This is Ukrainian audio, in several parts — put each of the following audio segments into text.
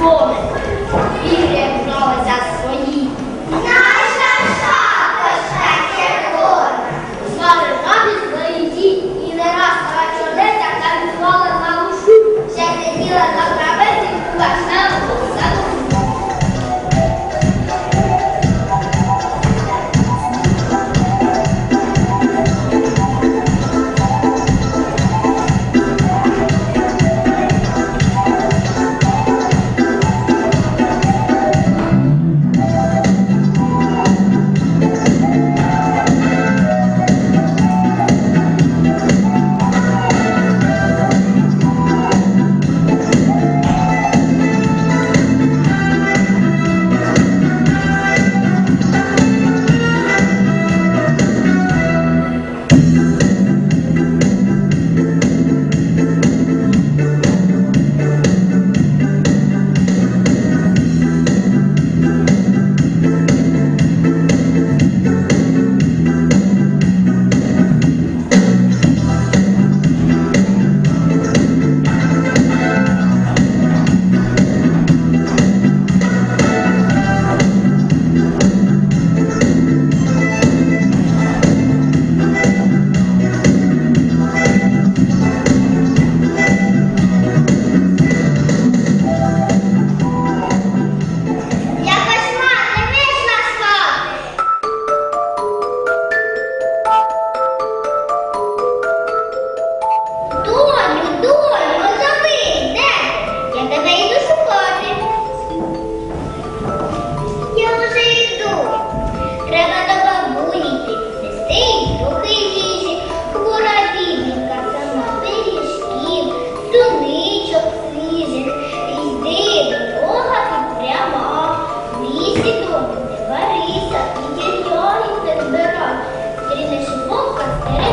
morning.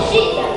Chica.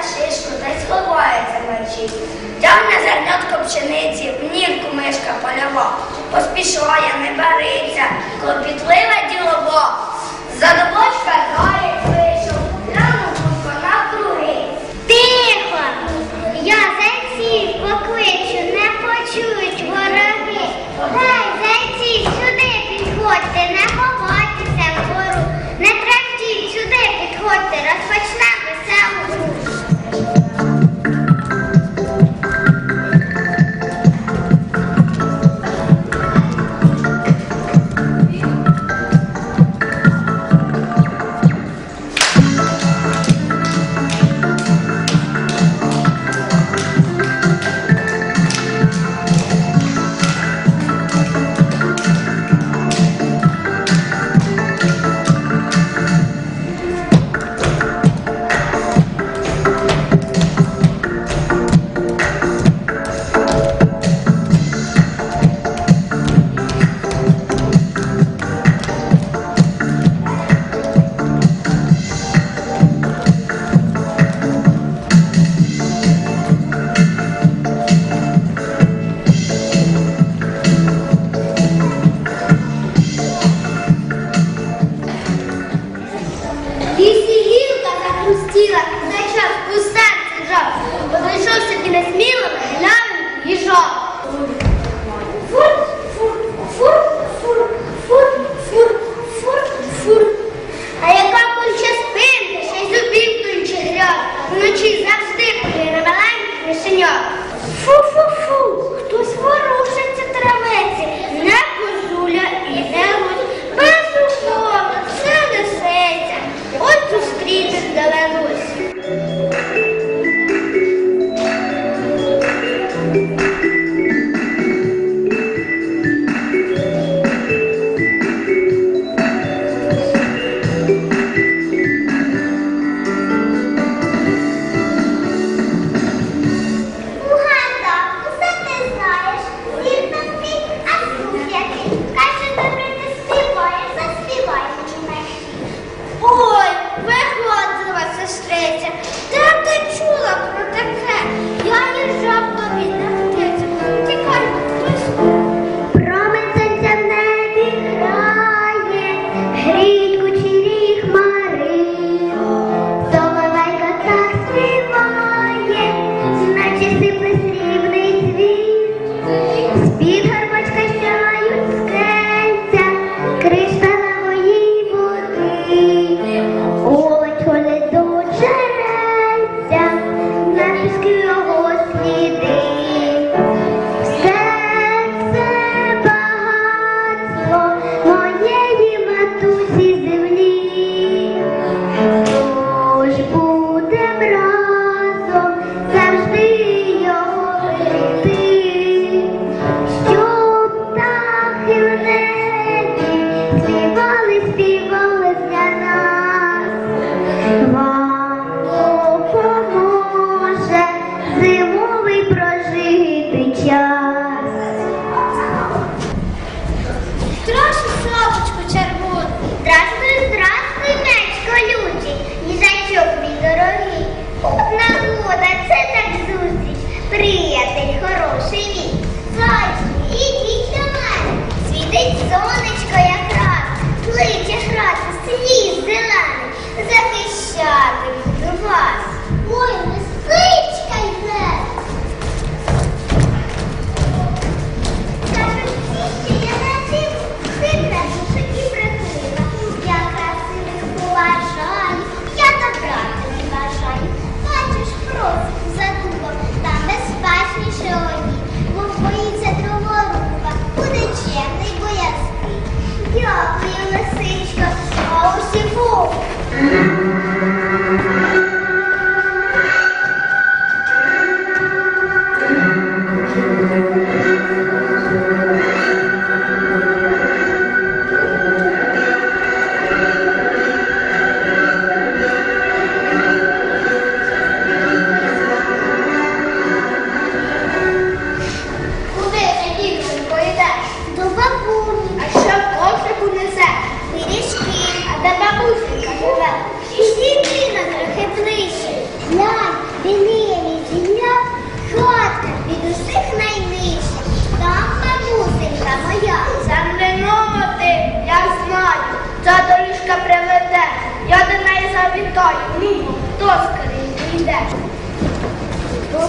на шишку та сховається вночі, Тягне зернятко пшениці, в нірку мишка польова, поспішає, не бариться, клопітлива ділова, за добочка. All these people.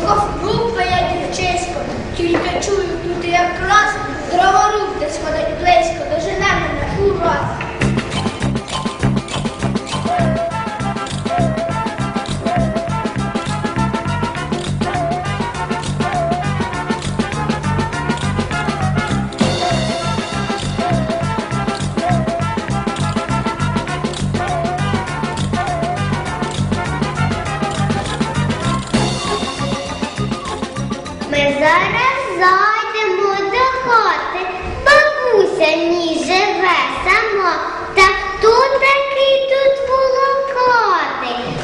ковбрука я дівчисько, тільки чую тут якраз, дроворуб десь ходить близько, дожене мене ураз.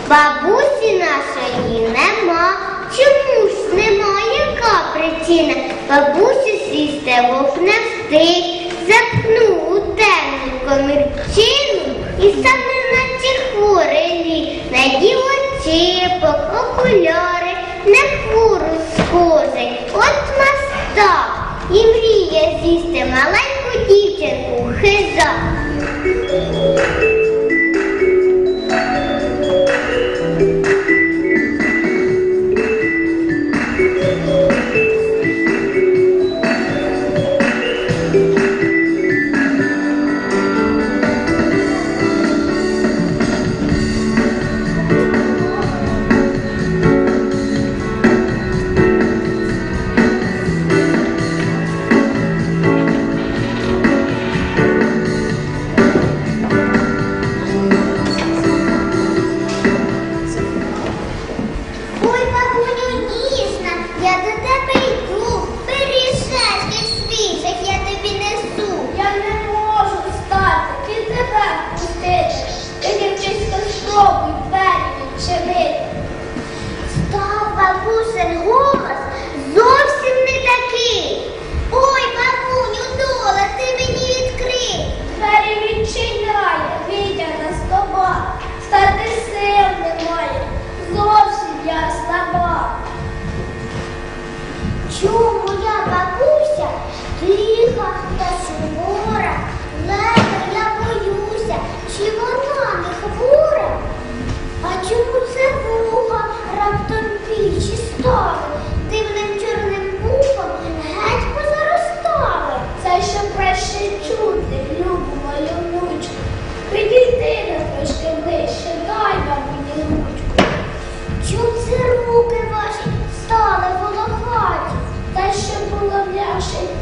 Бабусі нашої нема. Чомусь немає яка причина. Бабусі сісти вовк встиг, запнув у темну комірчину і саме наче хворий лік, надів очіпок, окуляри, не хвору схожий, от мастак і мріє з'їсти маленький.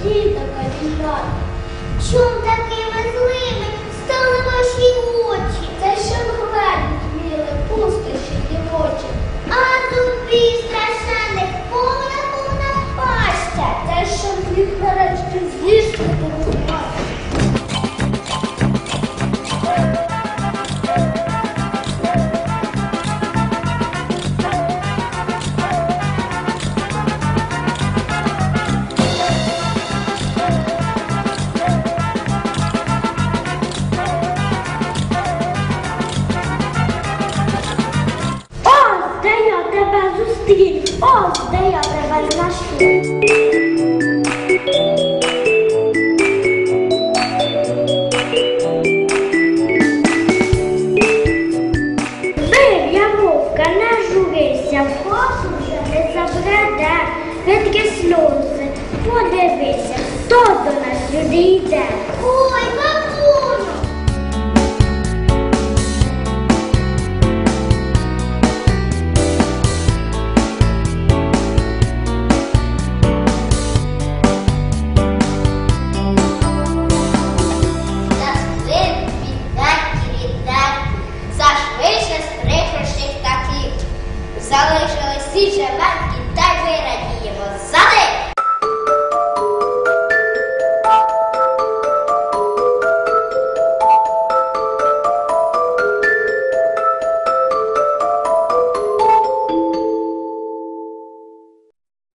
Дітока вітати. Чом такий? дивися, хто до нас сюди йде. Ой,